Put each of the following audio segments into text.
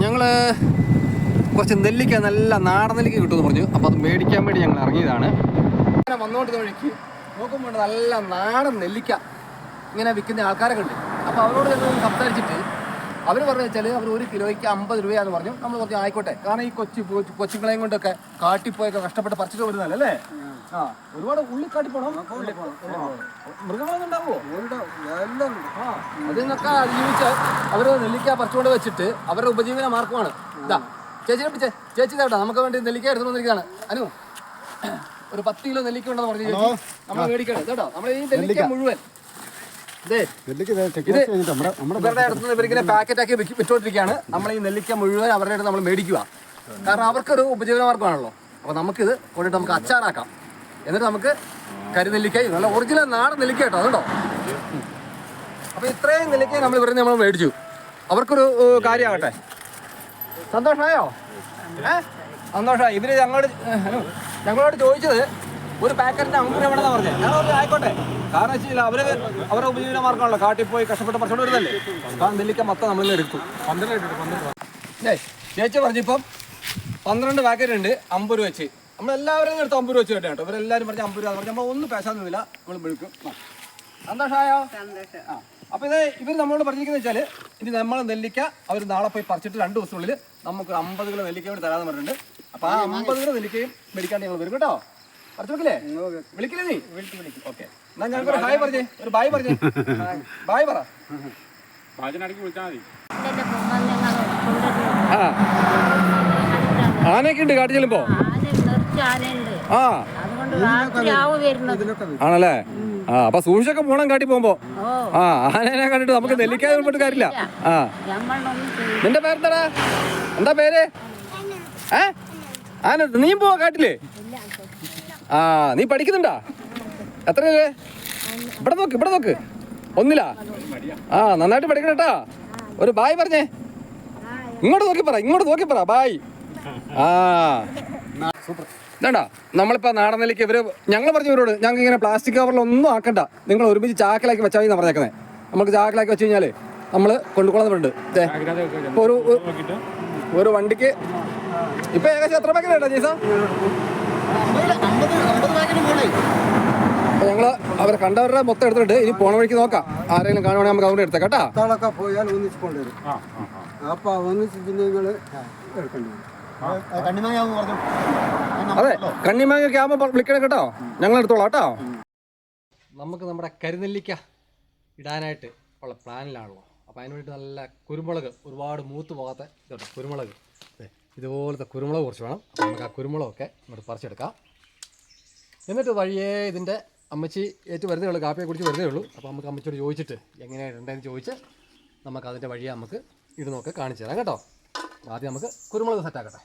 ഞങ്ങൾ കുറച്ച് നെല്ലിക്ക നല്ല നാടൻ നെല്ലിക്ക കിട്ടുമെന്ന് പറഞ്ഞു. അപ്പോൾ അത് മേടിക്കാൻ വേണ്ടി ഞങ്ങൾ ഇറങ്ങിയതാണ്. അങ്ങനെ വന്നുകൊണ്ട് വഴിക്ക് നോക്കുമ്പോൾ നല്ല നാടൻ നെല്ലിക്ക ഇങ്ങനെ വിൽക്കുന്ന ആൾക്കാരൊക്കെ ഉണ്ട്. അപ്പോൾ അവരോട് ഞങ്ങൾ സംസാരിച്ചിട്ട് അവർ പറഞ്ഞു വെച്ചാൽ അവർ ഒരു കിലോയ്ക്ക് അമ്പത് രൂപയാന്ന് പറഞ്ഞു. നമ്മൾ കുറച്ച് ആയിക്കോട്ടെ. കാരണം ഈ കൊച്ചു കൊച്ചു- കൊച്ചുങ്ങളെയും കൊണ്ടൊക്കെ കാട്ടിപ്പോയൊക്കെ കഷ്ടപ്പെട്ട് പറിച്ചിട്ട് വരുന്നതല്ലേ? ആ ഒരുപാട് ഉള്ളിക്കാട്ടി പോണം. മൃഗങ്ങളൊന്നും ഉണ്ടാവുമോ? ആ അതിൽ നിന്നൊക്കെ അവർ നെല്ലിക്ക പറിച്ചുകൊണ്ട് വെച്ചിട്ട് അവരുടെ ഉപജീവന മാർഗമാണ്. ഇതാ ചേച്ചിനെ പിടിച്ചേ. ചേച്ചി കേട്ടോ നമുക്ക് വേണ്ടി നെല്ലിക്ക എടുത്തു വന്നിരിക്കുകയാണ്. അനു ഒരു പത്ത് കിലോ നെല്ലിക്ക ഉണ്ടെന്ന് പറഞ്ഞു ചേച്ചി. നമ്മൾ മേടിക്കണം കേട്ടോ നമ്മൾ ഈ നെല്ലിക്ക മുഴുവൻ. ഇവരുടെ അടുത്ത് ഇവരിങ്ങനെ പാക്കറ്റ് ആക്കി വിറ്റ് വിറ്റോണ്ടിരിക്കുകയാണ്. നമ്മൾ ഈ നെല്ലിക്ക മുഴുവൻ അവരുടെ അടുത്ത് നമ്മൾ മേടിക്കുക. കാരണം അവർക്കൊരു ഉപജീവന മാർഗമാണല്ലോ. അപ്പൊ നമുക്കിത് കൊണ്ടിട്ട് നമുക്ക് അച്ചാറാക്കാം. എന്നിട്ട് നമുക്ക് കരിനെല്ലിക്ക നല്ല ഒറിജിനൽ നാടൻ നെല്ലിക്ക കേട്ടോ അതുണ്ടോ? അപ്പോൾ ഇത്രയും നെല്ലിക്ക നമ്മൾ ഇവരുടെ നമ്മൾ മേടിച്ചു. അവർക്കൊരു കാര്യമാകട്ടെ. സന്തോഷമായോ? ഏ? സന്തോഷമായി. ഇവർ ഞങ്ങളോട് ഞങ്ങളോട് ചോദിച്ചത് ഒരു പാക്കറ്റിന്റെ അമ്പത് രൂപ വേണമെന്നാ പറഞ്ഞത്. ഞങ്ങൾ ആയിക്കോട്ടെ. കാരണം വെച്ചാൽ അവർ അവരുടെ ഉപജീവന മാർഗമാണല്ലോ കാട്ടിൽ പോയി കഷ്ടപ്പെട്ട് പറിച്ചോണ്ട് വരുന്നല്ലേ കാരണം നെല്ലിക്ക മൊത്തം നമ്മൾ എടുക്കും. പന്ത്രണ്ട് ചേച്ചി പറഞ്ഞിപ്പം പന്ത്രണ്ട് പാക്കറ്റ് ഉണ്ട്. അമ്പത് രൂപ വെച്ച്. നമ്മളെല്ലാവരും എടുത്ത് അമ്പത് രൂപ വെച്ച് കേട്ടോ. ഇവരെല്ലാവരും പറഞ്ഞ അമ്പത് രൂപ പറഞ്ഞ നമ്മൾ ഒന്നും പേശാൻ നിന്നില്ല. നമ്മൾ വിളിക്കും. സന്തോഷമായോ ആ. അപ്പൊ ഇത് ഇവർ നമ്മളോട് പറഞ്ഞിരിക്കുന്നത് വെച്ചാൽ ഇനി നമ്മൾ നെല്ലിക്ക അവർ നാളെ പോയി പറിച്ചിട്ട് രണ്ട് ദിവസത്തിനുള്ളിൽ നമുക്ക് അമ്പത് കിലോ നെല്ലിക്ക കൂടി തരാന്ന് പറഞ്ഞിട്ടുണ്ട്. അപ്പൊ ആ അമ്പത് കിലോ നെല്ലിക്കയും മേടിക്കാൻ ഞങ്ങൾ വരും കേട്ടോ. പറിച്ചു വെക്കില്ലേ? വിളിക്കില്ലേ നീ? ഓക്കെ. എന്നാ ഞങ്ങൾക്ക് ഒരു ഹായ് പറഞ്ഞേ. ഒരു ബായ് പറഞ്ഞേ. ബായ് പറ. പാചനാടിക്ക് വിളിച്ചാൽ മതി. ആനയൊക്കെ ഉണ്ട് ആനയുണ്ട് ആ. ആണല്ലേ? ആ അപ്പൊ സൂക്ഷിച്ചൊക്കെ പോണം കാട്ടി പോകുമ്പോ. ആ ആനേനെ കണ്ടിട്ട് നമുക്ക് നെല്ലിക്കാതെ ഉൾപ്പെട്ട് കാര്യമില്ല. ആ. നിന്റെ പേരെന്താടാ? എന്താ പേര്? ഏ? ആന നീ പോവാ കാട്ടില്ലേ ആ നീ പഠിക്കുന്നുണ്ടാ? എത്ര പേര്? ഇവിടെ നോക്ക് ഇവിടെ നോക്ക്. ഒന്നില്ല ആ നന്നായിട്ട് പഠിക്കണം കേട്ടാ. ഒരു ബായ് പറഞ്ഞേ. ഇങ്ങോട്ട് നോക്കി പറ ഇങ്ങോട്ട് നോക്കി പറ. ബായ് ആ. വേണ്ട നമ്മളിപ്പോ നാടൻ നാടനിലേക്ക് ഇവർ ഞങ്ങൾ പറഞ്ഞു ഇവരോട് ഞങ്ങൾക്ക് ഇങ്ങനെ പ്ലാസ്റ്റിക് കവറിലൊന്നും ആക്കണ്ട. നിങ്ങൾ ഒരുമിച്ച് ചാക്കിലാക്കി വെച്ചാൽ മതി പറഞ്ഞേക്കുന്നത് നമുക്ക് ചാക്കിലാക്കി വെച്ച് കഴിഞ്ഞാൽ നമ്മൾ കൊണ്ടുകൊള്ളുന്നുണ്ട് ഇപ്പോൾ ഒരു ഒരു- വണ്ടിക്ക് ഇപ്പൊ ഏകദേശം എത്ര പാക്കറ്റ് കേട്ടോ ജയ്സ? പോണേ അപ്പൊ ഞങ്ങൾ അവരെ കണ്ടവരുടെ മൊത്തം എടുത്തിട്ട് ഇനി പോണ വഴിക്ക് നോക്കാം. ആരെങ്കിലും കാണുവാണെങ്കിൽ നമുക്ക് അവിടെ എടുത്തേക്കാം കേട്ടാ. പോയാൽ ഒന്നിച്ച് കൊണ്ടുവരും. അപ്പൊ ഒന്നിച്ച് പിന്നെ നിങ്ങൾ എടുക്കേണ്ടി വരും. അതെ കണ്ണിമാങ്ങ ക്യാമ്പ് വിളിക്കണം കേട്ടോ. ഞങ്ങൾ എടുത്തോളാം കേട്ടോ. നമുക്ക് നമ്മുടെ കരുനെല്ലിക്ക ഇടാനായിട്ട് ഉള്ള പ്ലാനിലാണല്ലോ. അപ്പോൾ അതിന് വേണ്ടി നല്ല കുരുമുളക് ഒരുപാട് മൂത്ത് പോകാത്ത ഇതുണ്ട് കുരുമുളക്. ദേ, ഇതുപോലത്തെ കുരുമുളക് കുറച്ച് വേണം. അപ്പോൾ നമുക്ക് ആ കുരുമുളകൊക്കെ ഇങ്ങോട്ട് പറിച്ചെടുക്കാം. എന്നിട്ട് വഴിയേ ഇതിന്റെ അമ്മച്ചി ഏറ്റു വരുന്നേ ഉള്ളൂ കാപ്പിയെ കുടിച്ച് വരുന്നേ ഉള്ളൂ. അപ്പോൾ നമുക്ക് അമ്മച്ചിയോട് ചോദിച്ചിട്ട് എങ്ങനെയാണ് ഉണ്ടെന്ന് ചോദിച്ച് നമുക്ക് അതിന്റെ വഴിയെ നമുക്ക് ഇടുന്നൊക്കെ കാണിച്ചു തരാം കേട്ടോ. ആദ്യം നമുക്ക് കുരുമുളക് സെറ്റാക്കട്ടെ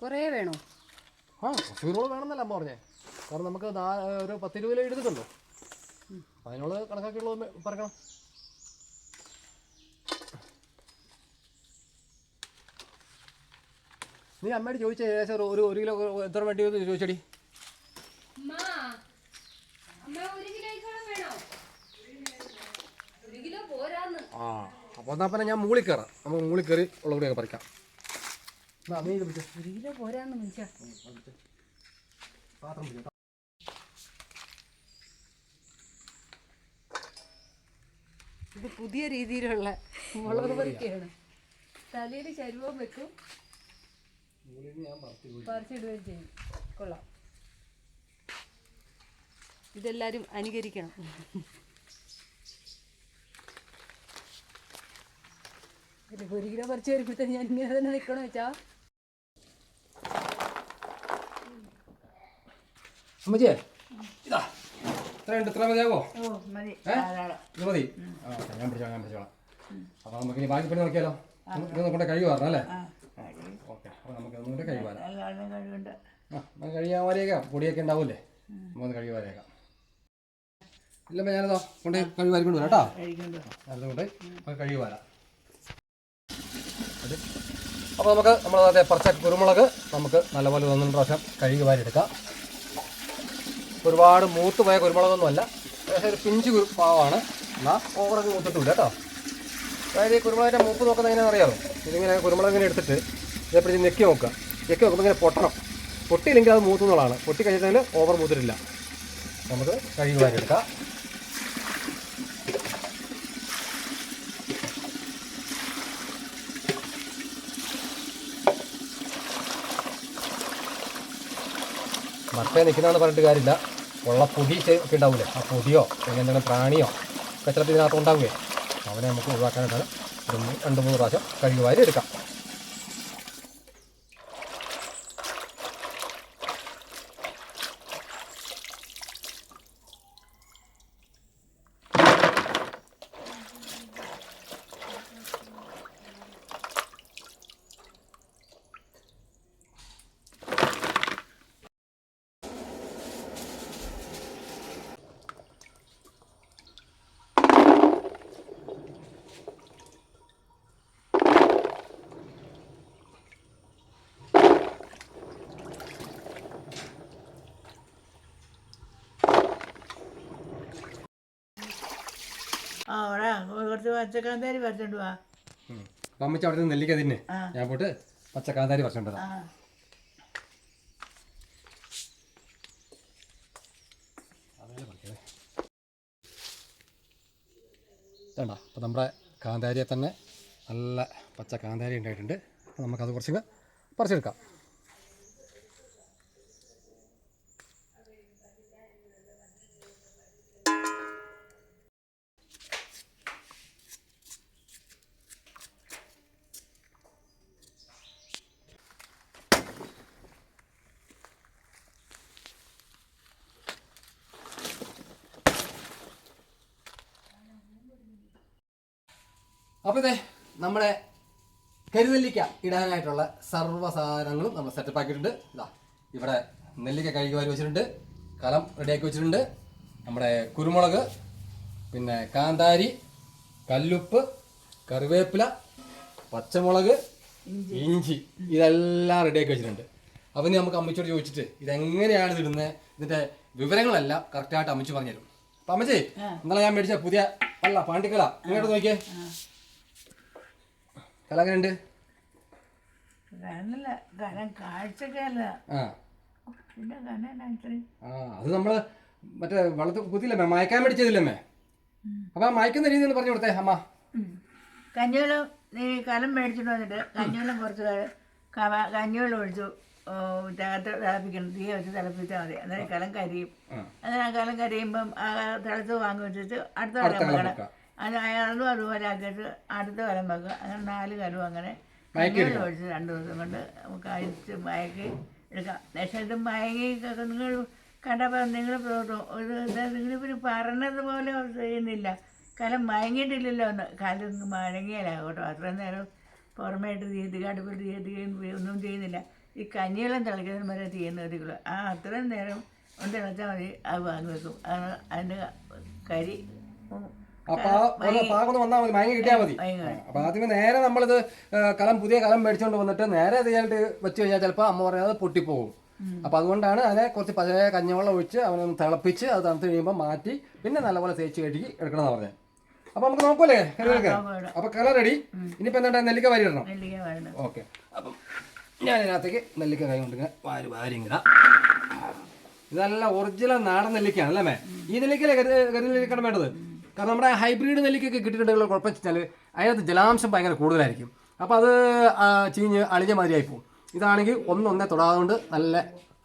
കുറേ വേണോ? ആ കുറച്ച് കുരുമുളക് വേണമെന്നല്ല അമ്മ പറഞ്ഞേ. കാരണം നമുക്ക് നാ- ഒരു പത്ത് ഇരുപത് കിലോ എടുത്തിട്ടുണ്ടോ. അതിനുള്ള കണക്കാക്കിയുള്ളത് പറക്കണം. നീ അമ്മയോട് ചോദിച്ച ഏകദേശം ഒരു- ഒരു ഒരു കിലോ എത്ര വേണ്ടി വന്നു? ചോദിച്ചടി ആ അപ്പോൾ എന്നാൽ പിന്നെ ഞാൻ മൂളി കയറാം നമുക്ക് മൂളി കയറി ഉള്ള കൂടിയൊക്കെ പറിക്കാം. എന്നാ, ഇത് പാത്രം പുതിയ രീതിയിലുള്ള മുളക് പൊരിക്കയാണ്. തലയിൽ ചരുവം വെക്കും. പറിച്ചിടുകയും ചെയ്യും. കൊള്ളാം. ഇതെല്ലാരും അനുകരിക്കണം. ഒരു ഒരു കിലോ പറിച്ച് വരുമ്പോഴത്തേന് ഞാൻ ഇങ്ങനെ തന്നെ നിൽക്കണോ വെച്ചാ? അമ്മച്ചേ ഇതാ. ഇത്രയുണ്ട് ഇത്ര മതിയാവോ? ഓ മതി. ഏ? ഇത് മതി. ആ ഞാൻ പിടിച്ചോളാം ഞാൻ പിടിച്ചോളാം. അപ്പോൾ നമുക്ക് ഇനി ബാക്കി പണി നോക്കിയാലോ? ഇത് കഴിയുമായിരുന്നു അല്ലേ? ഓക്കെ അപ്പോൾ നമുക്ക് ഒന്നുകൂടെ കഴിയുവാനാ ആ നമുക്ക് പൊടിയൊക്കെ ഉണ്ടാവൂലേ? നമുക്ക് കഴിയുവാനേക്കാം ഇല്ലമ്മ ഞാനതോ കൊണ്ടേ കഴിവാരി കൊണ്ട് വരാം കേട്ടോ? ഞാനത് കൊണ്ട് നമുക്ക് അപ്പോൾ നമുക്ക് നമ്മൾ അതെ പറിച്ച കുരുമുളക് നമുക്ക് നല്ലപോലെ ഒന്നും പ്രാവശ്യം കഴുകി വാരി എടുക്കാം ഒരുപാട് മൂത്ത് പോയ കുരുമുളകൊന്നുമല്ല ഏകദേശം ഒരു പിഞ്ച് കുരു പാവമാണ് എന്നാൽ ഓവറൊക്കെ മൂത്തിട്ടില്ല കേട്ടോ. അതായത് ഈ കുരുമുളകിന്റെ മൂപ്പ് നോക്കുന്നത് എങ്ങനെയാണെന്ന് അറിയാമോ ഇതിങ്ങനെ കുരുമുളക് ഇങ്ങനെ എടുത്തിട്ട് ഇതേപ്പറ്റി ഞെക്കി നോക്കുക. ഞെക്കി നോക്കുമ്പോൾ ഇങ്ങനെ പൊട്ടണം. പൊട്ടിയില്ലെങ്കിൽ അത് മൂത്തുന്നതാണ് പൊട്ടി കഴിഞ്ഞാൽ ഓവർ മൂത്തിട്ടില്ല. നമുക്ക് കഴുകി വാരിയെടുക്കാം. മറപ്പേ നിൽക്കുന്നതെന്ന് പറഞ്ഞിട്ട് കാര്യമില്ല. ഉള്ള പൊടി ഒക്കെ ഉണ്ടാവില്ലേ ആ പൊടിയോ അല്ലെങ്കിൽ എന്തെങ്കിലും പ്രാണിയോ ഒക്കെ ചിലപ്പോൾ ഇതിനകത്ത് ഉണ്ടാവുകയെ. അവനെ നമുക്ക് ഒഴിവാക്കാനായിട്ടാണ് രണ്ട് മൂന്ന് പ്രാവശ്യം കഴുകി വാരി എടുക്കാം ആ അവിടെ കുറച്ച് പച്ചക്കാന്താരി പറിച്ചോണ്ട് വാ. അപ്പം അമ്മച്ചി അവിടെ നെല്ലിക്ക തിന്നെ. ഞാൻ പോട്ട് പച്ചക്കാന്താരി പറിച്ചുകൊണ്ടതാ ആ. വേണ്ട അപ്പോൾ നമ്മുടെ കാന്താരിയെ തന്നെ നല്ല പച്ച കാന്താരി ഉണ്ടായിട്ടുണ്ട്. അപ്പോൾ നമുക്കത് കുറച്ച് പറിച്ചെടുക്കാം. അപ്പോൾ ഇതേ നമ്മുടെ കരുനെല്ലിക്ക ഇടാനായിട്ടുള്ള സർവ സാധനങ്ങളും നമ്മൾ സെറ്റപ്പ് ആക്കിയിട്ടുണ്ട്. ഇതാ ഇവിടെ നെല്ലിക്ക കഴുകി വാരി വെച്ചിട്ടുണ്ട്. കലം റെഡിയാക്കി വെച്ചിട്ടുണ്ട്. നമ്മുടെ കുരുമുളക് പിന്നെ കാന്താരി കല്ലുപ്പ് കറിവേപ്പില പച്ചമുളക് ഇഞ്ചി. ഇതെല്ലാം റെഡിയാക്കി വെച്ചിട്ടുണ്ട്. അപ്പം ഇനി നമുക്ക് അമ്മച്ചോട് ചോദിച്ചിട്ട് ഇതെങ്ങനെയാണ് ഇത് ഇടുന്നത്? ഇതിന്റെ വിവരങ്ങളെല്ലാം കറക്റ്റായിട്ട് അമ്മച്ചു പറഞ്ഞുതരും. അപ്പം അമ്മച്ചേ ഇന്നലെ ഞാൻ മേടിച്ച പുതിയ അല്ല പാണ്ടിക്കല. ഇങ്ങോട്ട് നോക്കിയേ. കനല്ല കനം കാഴ്ചക്കല്ല ആ. പിന്നെ കനല്ല ആ അത് നമ്മൾ മറ്റേ വളർത്ത് കുത്തിയില്ലമ്മേ മയക്കാൻ മേടിച്ചതില്ലമ്മേ അപ്പൊ ആ മയക്കുന്ന രീതി ഒന്ന് പറഞ്ഞു കൊടുത്തേ അമ്മ. കഞ്ഞിവെള്ളം നീ കലം മേടിച്ചിട്ട് വന്നിട്ട് കഞ്ഞിവെള്ളം കുറച്ച് കഞ്ഞിവെള്ളം ഒഴിച്ചു തിളത്ത് തിളപ്പിക്കണം. തീ വെച്ച് തിളപ്പിച്ചാൽ മതി. അന്നേരം കലം കരിയും. അങ്ങനെ ആ കലം കരിയുമ്പം ആ തിളച്ച് വാങ്ങി വെച്ചിട്ട് അടുത്ത കലം വെക്കണം. അത് അയാളും അതുപോലെ ആക്കിയിട്ട് അടുത്ത കലം വെക്കുക അങ്ങനെ നാല് കലം അങ്ങനെ. ഒഴിച്ച് രണ്ട് ദിവസം കൊണ്ട് നമുക്ക് അഴിച്ച് മയക്കി എടുക്കാം. പക്ഷേ ഇത് മയങ്ങി നിങ്ങൾ കണ്ടപ്പോൾ നിങ്ങൾ ഒരു നിങ്ങളിപ്പോൾ പറഞ്ഞത് പോലെ ചെയ്യുന്നില്ല. കലം മയങ്ങിയിട്ടില്ലല്ലോ ഒന്ന് കലം മയങ്ങിയല്ല കേട്ടോ അത്രയും നേരം പുറമേട്ട് തീയതി അടുപ്പിൽ തീയതിയും ഒന്നും ചെയ്യുന്നില്ല. ഈ കഞ്ഞിവെള്ളം തിളയ്ക്കുന്നതിന് വരെ തീയുന്ന മതിക്കുള്ളൂ ആ അത്രയും നേരം ഒന്ന് തിളച്ചാൽ മതി. അത് വാങ്ങി വെക്കും. അത് അതിന്റെ കരി പാകൊന്ന് വന്നാൽ മതി മയങ്ങി കിട്ടിയാൽ മതി. അപ്പൊ ആദ്യമേ നേരെ നമ്മളിത് കലം പുതിയ കലം മേടിച്ചുകൊണ്ട് വന്നിട്ട് നേരെ തീയായിട്ട് വെച്ച് കഴിഞ്ഞാൽ ചിലപ്പോൾ അമ്മ പറയുന്നത് പൊട്ടിപ്പോകും അപ്പൊ അതുകൊണ്ടാണ് അതിനെ കുറച്ച് പഴയ കഞ്ഞവെള്ളം ഒഴിച്ച് അവനൊന്ന് തിളപ്പിച്ച് അത് തണുത്ത് കഴിയുമ്പോൾ മാറ്റി പിന്നെ നല്ലപോലെ തേച്ച് കഴുകി എടുക്കണമെന്ന് പറഞ്ഞത് അപ്പൊ നമുക്ക് നോക്കൂലേ നോക്കാം. അപ്പൊ കല റെഡി ഇനിയിപ്പോ എന്താ നെല്ലിക്ക വാരി ഇടണം. ഓക്കെ. അപ്പം ഞാൻ ഇതിനകത്തേക്ക് നെല്ലിക്ക കൈ കൊണ്ട് ഇങ്ങനെ വാരി വാരി ഇങ്ങനെ ഇതല്ല ഒറിജിനൽ നാടൻ നെല്ലിക്കയാണ് അല്ലേ മേ ഈ നെല്ലിക്കല്ലേ കരു കരു നെല്ലിക്കാണ് വേണ്ടത് കാരണം നമ്മുടെ ഹൈബ്രിഡ് നെല്ലിക്കൊക്കെ കിട്ടിയിട്ടുണ്ടെങ്കിൽ കുഴപ്പം വെച്ചാൽ അതിനകത്ത് ജലാംശം ഭയങ്കര കൂടുതലായിരിക്കും. അപ്പോൾ അത് ചീഞ്ഞ് അളിഞ്ഞ മാതിരിയായി പോകും ഇതാണെങ്കിൽ ഒന്നൊന്നേ തൊടാതെ കൊണ്ട് നല്ല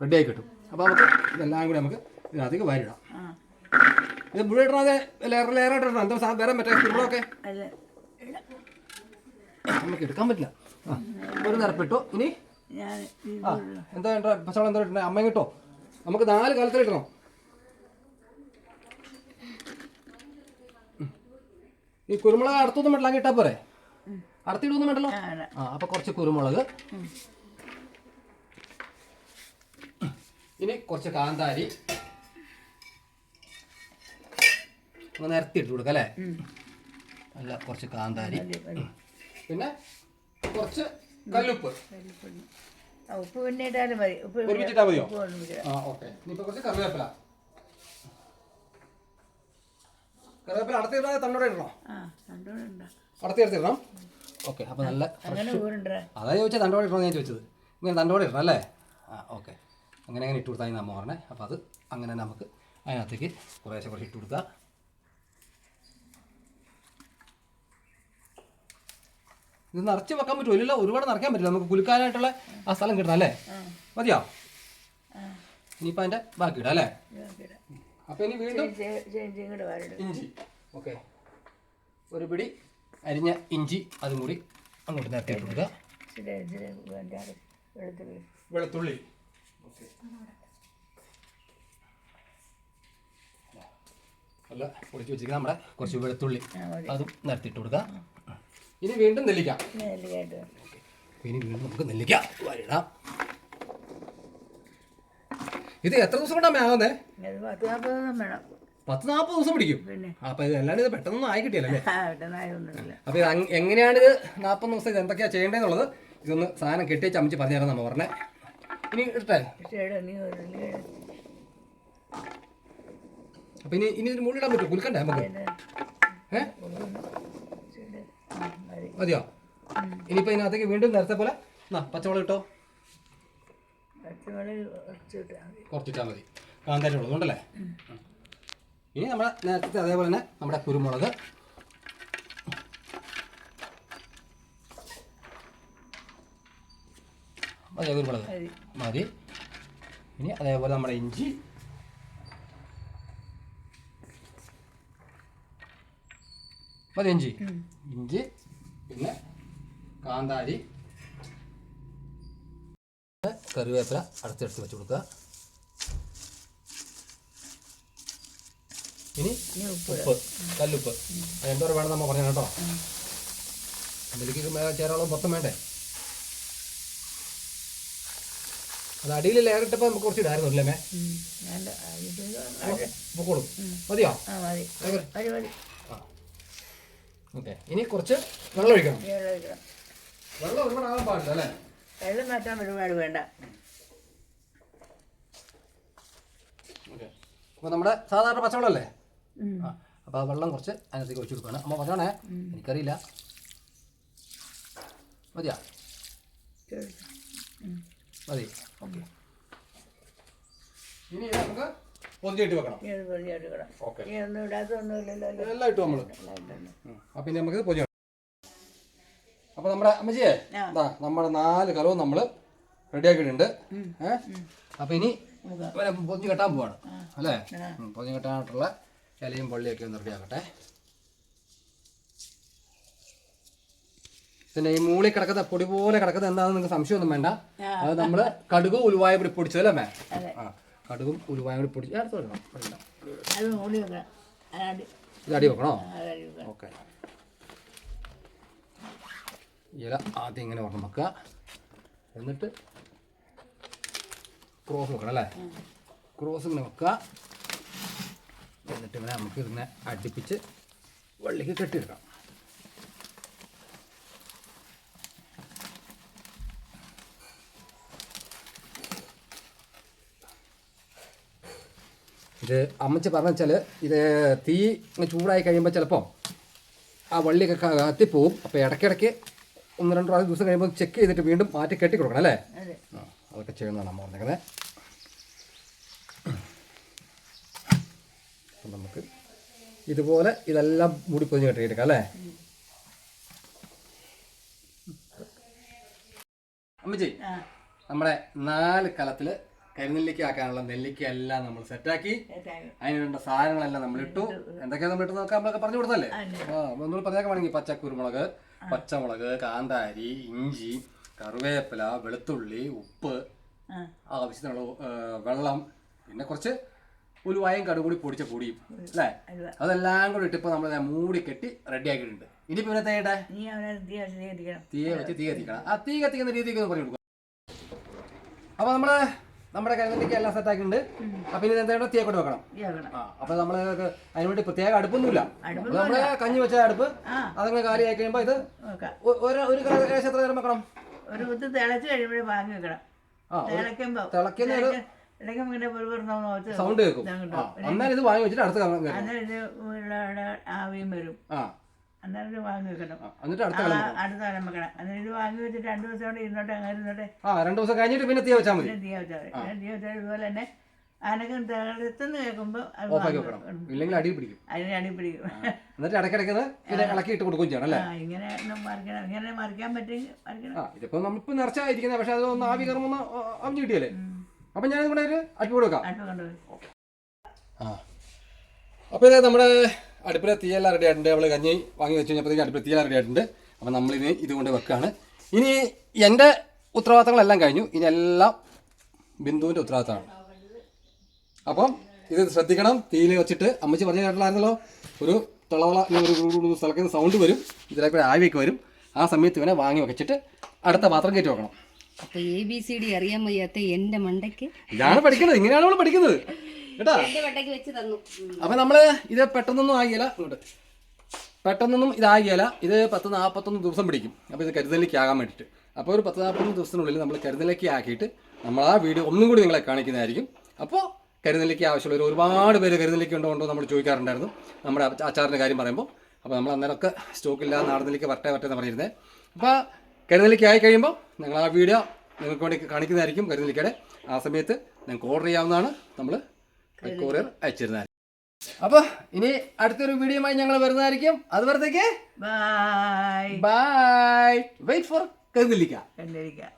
റെഡിയായി കിട്ടും. അപ്പോൾ നമുക്ക് ഇതെല്ലാം കൂടി നമുക്ക് ഇതിനകത്തേക്ക് വരിടാം ഇത് മുഴുവൻ ഇടാതെ ലെയർ ലെയറായിട്ട് ഇടണം. എന്താ വേറെ മറ്റേ കുരുമുളകൊക്കെ? അല്ല. നമുക്ക് എടുക്കാൻ പറ്റില്ല. ആ ഒരു നിരപ്പിട്ടു? ഇനി? ആ എന്താ എന്താ ഭക്ഷണം എന്താ ഇട്ടേ അമ്മ കിട്ടോ? നമുക്ക് നാല് കാലത്തിൽ ഇടണം. ഈ കുരുമുളക് അടുത്തൊന്നും വെള്ളം കിട്ടാ പോരെ? അടുത്തിടൊന്നും വേണ്ടല്ലോ. ആ അപ്പൊ കുറച്ച് കുരുമുളക്. ഇനി കുറച്ച് കാന്താരി. ഒന്ന് നിരത്തി ഇട്ട് കൊടുക്കാം അല്ലേ? അല്ല കുറച്ച് കാന്താരി. പിന്നെ കുറച്ച് കല്ലുപ്പ്. ഉപ്പ് പിന്നെ ഇടാലും മതി. ഉപ്പ് ഒരുമിച്ചിട്ടാ മതിയോ? ആ ഓക്കെ. ഇനിയിപ്പോ കുറച്ച് കറിവേപ്പില. കറിവേപ്പില തണ്ടോടെ ഇടണോ? അടത്തി ഓക്കെ അപ്പോൾ നല്ല അതാ തണ്ടോടെ ഇടണമെന്ന് ഞാൻ ചോദിച്ചത്. ഇങ്ങനെ തണ്ടോടെ ഇടണം അല്ലേ? ആ ഓക്കെ. അങ്ങനെ അങ്ങനെ ഇട്ട് കൊടുത്താൽ നമ്മൾ പറഞ്ഞേ. അപ്പോൾ അത് അങ്ങനെ നമുക്ക് അതിനകത്തേക്ക് കുറേശ്ശെ കുറച്ച് ഇട്ട് കൊടുക്കുക ഇത് നിറച്ച് വെക്കാൻ പറ്റുമോ? ഇല്ലല്ലോ ഒരുപാട് നിറയ്ക്കാൻ പറ്റില്ല. നമുക്ക് കുലുക്കാനായിട്ടുള്ള ആ സ്ഥലം കിട്ടണം അല്ലേ? മതിയോ? ഇനിയിപ്പോൾ അതിന്റെ ബാക്കി ഇടാം അല്ലേ? അപ്പോൾ ഇനി വീണ്ടും ഇഞ്ചി. ഓക്കെ. ഒരു പിടി അരിഞ്ഞ ഇഞ്ചി അതും കൂടി അങ്ങോട്ട് നേരത്തെ ഇട്ട് കൊടുക്കുക. വെളുത്തുള്ളി. വെളുത്തുള്ളി. അല്ല പൊടിച്ച് വെച്ചിരിക്കുന്ന നമ്മുടെ കുറച്ച് വെളുത്തുള്ളി അതും നിരത്തിട്ട് കൊടുക്കുക. ഇനി വീണ്ടും നെല്ലിക്ക. ഇനി വീണ്ടും നമുക്ക് നെല്ലിക്ക വരിടാം. ഇത് എത്ര ദിവസം കൊണ്ടാ ആവുന്നേ പത്ത് നാൽപ്പത് ദിവസം പിടിക്കും. അപ്പൊ ഇത് എല്ലാവരും ഇത് പെട്ടെന്ന് ആയി കിട്ടിയല്ലേ? അപ്പൊ ഇത് എങ്ങനെയാണ് എങ്ങനെയാണിത് നാൽപ്പത് ദിവസം ഇത് എന്തൊക്കെയാ ചെയ്യേണ്ടതെന്നുള്ളത് ഇതൊന്ന് സാധനം കെട്ടി ചമച്ച് പറഞ്ഞു തരാം നമ്മ പറഞ്ഞേ. ഇനി ഇട്ടേ. അപ്പൊ ഇനി ഇനി ഇതിന് മുകളിലിടാൻ പറ്റുമോ? കുലുക്കണ്ടേ നമുക്ക്? ഏ? മതിയോ? ഇനിയിപ്പോ ഇതിനകത്തേക്ക് വീണ്ടും നേരത്തെ പോലെ. പച്ചമുളക് ഇട്ടോ? കുറച്ചിട്ടാൽ മതി. കുറച്ചിട്ടാൽ മതി. കാന്താരി ഉള്ളത് ഇനി നമ്മുടെ നേരത്തെ അതേപോലെ തന്നെ നമ്മുടെ കുരുമുളക്. മതി കുരുമുളക് മതി. ഇനി അതേപോലെ നമ്മുടെ ഇഞ്ചി. മതി ഇഞ്ചി. ഇഞ്ചി പിന്നെ കാന്താരി. കറിവേപ്പില അടുത്തെടുത്ത് വെച്ച് കൊടുക്കുക. ഇനി ഉപ്പ്. കല്ലുപ്പ്. അത് എന്തോരം വേണം നമ്മൾ പറഞ്ഞു കേട്ടോ. അതിലേക്ക് ചേരാനുള്ള മൊത്തം വേണ്ടേ? അത് അടിയിൽ ലെയർ ഇട്ടപ്പോൾ നമുക്ക് കുറച്ച് ഇടായിരുന്നു അല്ലേ പൊക്കോളും മതിയോ? ഓക്കെ. ഇനി കുറച്ച് വെള്ളം ഒഴിക്കണം. ഇനി വെള്ളം ഒഴിക്കണം. വെള്ളം ഒരുപാട് ആകാൻ പാടില്ല അല്ലേ? വെള്ളം മാറ്റാൻ ഒരുപാട് വേണ്ട. അപ്പോൾ നമ്മുടെ സാധാരണ പച്ചവെള്ളമല്ലേ. ആ അപ്പോൾ ആ വെള്ളം കുറച്ച് അതിനകത്തേക്ക് ഒഴിച്ചു കൊടുക്കണം അമ്മ പറഞ്ഞോണേ എനിക്കറിയില്ല. മതിയാ. മതി. ഓക്കെ. ഇനി നമുക്ക് പൊതിഞ്ഞിട്ട് വെക്കണം. ഓക്കെ. എല്ലാം ഇട്ടു നമ്മൾ. അപ്പം ഇനി നമുക്ക് പൊതിഞ്ഞ് അപ്പോൾ നമ്മുടെ അമ്മച്ചിയെ. ഇതാ നമ്മുടെ നാല് കലവും നമ്മൾ റെഡിയാക്കിയിട്ടുണ്ട്. ഏ? അപ്പം ഇനി പൊഞ്ഞു കെട്ടാൻ പോവാണ്. അല്ലേ? പൊഞ്ഞു കെട്ടാനായിട്ടുള്ള ഇലയും പള്ളിയൊക്കെ ഒന്ന് റെഡിയാക്കട്ടെ. പിന്നെ ഈ മൂളി കിടക്കുന്ന പൊടി പോലെ കിടക്കുന്നത് എന്താണെന്ന് നിങ്ങൾക്ക് സംശയമൊന്നും വേണ്ട. അത് നമ്മൾ കടുകും ഉലുവായ പൊടി പൊടിച്ചതല്ലേ മേ? ആ കടുകും ഉലുവായ പൊടി പൊടിച്ച് അടുത്ത് ഇത് അടി വെക്കണോ. ഓക്കെ. ഇല ആദ്യം ഇങ്ങനെ ഒരെണ്ണം വെക്കുക. എന്നിട്ട് ക്രോസ് വെക്കണം അല്ലേ? ക്രോസ് ഇങ്ങനെ വെക്കുക. എന്നിട്ട് ഇങ്ങനെ നമുക്ക് ഇതിനെ അടുപ്പിച്ച് വള്ളിക്ക് കെട്ടിയെടുക്കാം. ഇത് അമ്മച്ച് പറഞ്ഞു വെച്ചാൽ ഇത് തീ ചൂടായി കഴിയുമ്പോൾ ചിലപ്പോൾ ആ വള്ളിയൊക്കെ കത്തിപ്പോവും. അപ്പോൾ ഇടയ്ക്കിടയ്ക്ക് ഒന്ന് രണ്ട് പ്രാവശ്യം ദിവസം കഴിയുമ്പോൾ ചെക്ക് ചെയ്തിട്ട് വീണ്ടും മാറ്റി കെട്ടി കൊടുക്കണം അല്ലേ? ആ അതൊക്കെ ചെയ്യുന്നതാണ് അമ്മ പറഞ്ഞേക്കുന്നത് അപ്പം നമുക്ക് ഇതുപോലെ ഇതെല്ലാം മൂടി പൊതിഞ്ഞ് കെട്ടിയെടുക്കാം അല്ലേ? അമ്മച്ചി നമ്മുടെ നാല് കലത്തിൽ കരിനെല്ലിക്ക ആക്കാനുള്ള നെല്ലിക്ക എല്ലാം നമ്മൾ സെറ്റാക്കി അതിന് വേണ്ട സാധനങ്ങളെല്ലാം നമ്മൾ ഇട്ടു. എന്തൊക്കെയാണ് നമ്മൾ ഇട്ട് നോക്കാൻ നമ്മളൊക്കെ പറഞ്ഞു കൊടുത്തല്ലേ. ആ ഒന്നുകൂടി പറഞ്ഞേക്കാൻ വേണമെങ്കിൽ പച്ചക്കുരുമുളക് പച്ചമുളക് കാന്താരി ഇഞ്ചി കറിവേപ്പില വെളുത്തുള്ളി ഉപ്പ് ആവശ്യത്തിനുള്ള വെള്ളം പിന്നെ കുറച്ച് ഉലുവായും കടും കൂടി പൊടിച്ച പൊടിയും അല്ലേ? അതെല്ലാം കൂടി ഇട്ട് ഇപ്പൊ നമ്മൾ മൂടി കെട്ടി റെഡി ആക്കിയിട്ടുണ്ട് ഇനി പിന്നെ തേട്ടെ തീയെ വെച്ച് തീ കത്തിക്കണം. ആ തീ കത്തിക്കുന്ന രീതിക്ക് ഒന്ന് പറഞ്ഞു കൊടുക്കുക അപ്പൊ നമ്മൾ നമ്മുടെ കിഴങ്ങിലേക്ക് എല്ലാം സെറ്റാക്കിയിട്ടുണ്ട് അപ്പൊ ഇനി എന്താ വെക്കണം. അപ്പൊ നമ്മൾ അതിന് വേണ്ടി പ്രത്യേക അടുപ്പൊന്നുമില്ല. നമ്മുടെ നമ്മൾ കഞ്ഞി വെച്ച അടുപ്പ് അതങ്ങനെ ആയി കഴിയുമ്പോ ഇത് ഒരു ഏകദേശം എത്ര നേരം വെക്കണം? ഒരു ഇത് തിളച്ച് കഴിയുമ്പോഴേ വാങ്ങി വെക്കണം. തിളക്കുമ്പോ വെറുതെ സൗണ്ട് കേൾക്കും. അന്നേരം ഇത് വാങ്ങി വെച്ചിട്ട് അടുത്ത ആവിയും വരും. അന്നേരം ഇത് വാങ്ങി വെക്കണം. എന്നിട്ട് അടുത്ത ആ, കളം. അടുത്ത അന്നേരം ഇത് വാങ്ങി വെച്ചിട്ട് രണ്ട് ദിവസം കൊണ്ട് ഇരുന്നോട്ടെ അങ്ങനെ ഇരുന്നോട്ടെ. ആ രണ്ടു ദിവസം കഴിഞ്ഞിട്ട് പിന്നെ തീ വെച്ചാൽ മതി. പിന്നെ തീ വെച്ചാൽ പിന്നെ തീ വെച്ചാൽ ഇതുപോലെ തന്നെ അനക്കം തകർത്തെന്ന് കേൾക്കുമ്പോൾ അത് ഓഫാക്കി വാങ്ങി വെക്കണം. വെക്കണം. ഇല്ലെങ്കിൽ അടി പിടിക്കും. അതിനെ അടി പിടിക്കും. എന്നിട്ട് ഇടയ്ക്കിടയ്ക്ക് ഇത് ഇത് ഇളക്കി ഇട്ട് കൊടുക്കുകയും ചെയ്യണം അല്ലേ? ആ ഇങ്ങനെ ഒന്നും മറിക്കണം. ഇങ്ങനെ മറിക്കാൻ പറ്റുമെങ്കിൽ മറിക്കണം. ആ ഇതിപ്പോ നമ്മളിപ്പോ നിറച്ചായിരിക്കുന്നത് പക്ഷെ അത് ഒന്ന് ആവി കയറുമ്പോൾ അവിഞ്ഞു കിട്ടിയല്ലേ? അപ്പൊ ഞാൻ ഇവിടെ ഒരു അടിപൊളി വെക്കാം. കൊണ്ടുപോയി. ആ. അപ്പോൾ ഇത് നമ്മുടെ അടുപ്പിലെ തീയെല്ലാം റെഡി ആയിട്ടുണ്ട്. നമ്മൾ കഞ്ഞി വാങ്ങി വെച്ച് കഴിഞ്ഞപ്പോഴത്തേക്ക് അടുപ്പിലെ തീയെല്ലാം റെഡി ആയിട്ടുണ്ട്. അപ്പം നമ്മളിന് ഇതുകൊണ്ട് വെക്കുകയാണ് ഇനി എന്റെ ഉത്തരവാദിത്തങ്ങളെല്ലാം കഴിഞ്ഞു. ഇനി എല്ലാം ബിന്ദുവിന്റെ ഉത്തരവാദിത്തമാണ്. അപ്പം ഇത് ശ്രദ്ധിക്കണം. തീയിൽ വെച്ചിട്ട് അമ്മച്ചി പറഞ്ഞ കേട്ടില്ലായിരുന്നല്ലോ ഒരു തിളവള ഒരു സ്ഥലത്ത് സൗണ്ട് വരും. ഇതിലേക്ക് ആവിയൊക്കെ വരും. ആ സമയത്ത് ഇവനെ വാങ്ങി വെച്ചിട്ട് അടുത്ത പാത്രം കയറ്റി വെക്കണം. അപ്പൊ എ ബി സി ഡി അറിയാൻ വയ്യാത്ത എന്റെ മണ്ടയ്ക്ക്. ഇതാണ് പഠിക്കുന്നത് ഇങ്ങനെയാണ് നമ്മൾ പഠിക്കുന്നത്. കേട്ടാ? അപ്പൊ നമ്മൾ ഇത് പെട്ടെന്നൊന്നും ആകിയല്ല ഇങ്ങോട്ട്. പെട്ടെന്നൊന്നും ഇതാകിയല്ല ഇത് പത്ത് നാൽപ്പത്തൊന്ന് ദിവസം പിടിക്കും. അപ്പോൾ ഇത് കരുതലിലേക്ക് ആകാൻ വേണ്ടിയിട്ട്. അപ്പോൾ ഒരു പത്ത് നാൽപ്പത്തൊന്ന് ദിവസത്തിനുള്ളിൽ നമ്മൾ കരുതലേക്ക് ആക്കിയിട്ട് നമ്മൾ ആ വീഡിയോ ഒന്നും കൂടി നിങ്ങളെ കാണിക്കുന്നതായിരിക്കും. അപ്പോൾ കരുതലേക്ക് ആവശ്യമുള്ള ഒരു ഒരുപാട് പേര് കരുതലേക്ക് ഉണ്ടോ ഉണ്ടോ നമ്മൾ ചോദിക്കാറുണ്ടായിരുന്നു. നമ്മുടെ അച്ച- അച്ചാറിന്റെ കാര്യം പറയുമ്പോൾ അപ്പോൾ നമ്മൾ അന്നേരമൊക്കെ സ്റ്റോക്കില്ല നാടനിലേക്ക് വരട്ടെ വരട്ടെ എന്ന് പറഞ്ഞിരുന്നത് അപ്പോൾ കരുതലേക്ക് ആയി കഴിയുമ്പോൾ ഞങ്ങൾ ആ വീഡിയോ നിങ്ങൾക്ക് വേണ്ടി കാണിക്കുന്നതായിരിക്കും കരുതലിക്കയുടെ ആ സമയത്ത് നിങ്ങൾക്ക് ഓർഡർ ചെയ്യാവുന്നതാണ്. നമ്മൾ കൊറിയർ അയച്ചിരുന്നാൽ അപ്പൊ ഇനി അടുത്തൊരു വീഡിയോയുമായി ഞങ്ങൾ വരുന്നതായിരിക്കും. അതുവരത്തേക്ക് ബൈ ബൈ വെയിറ്റ് ഫോർ കരുതലിക്ക കണ്ടിരിക്കാം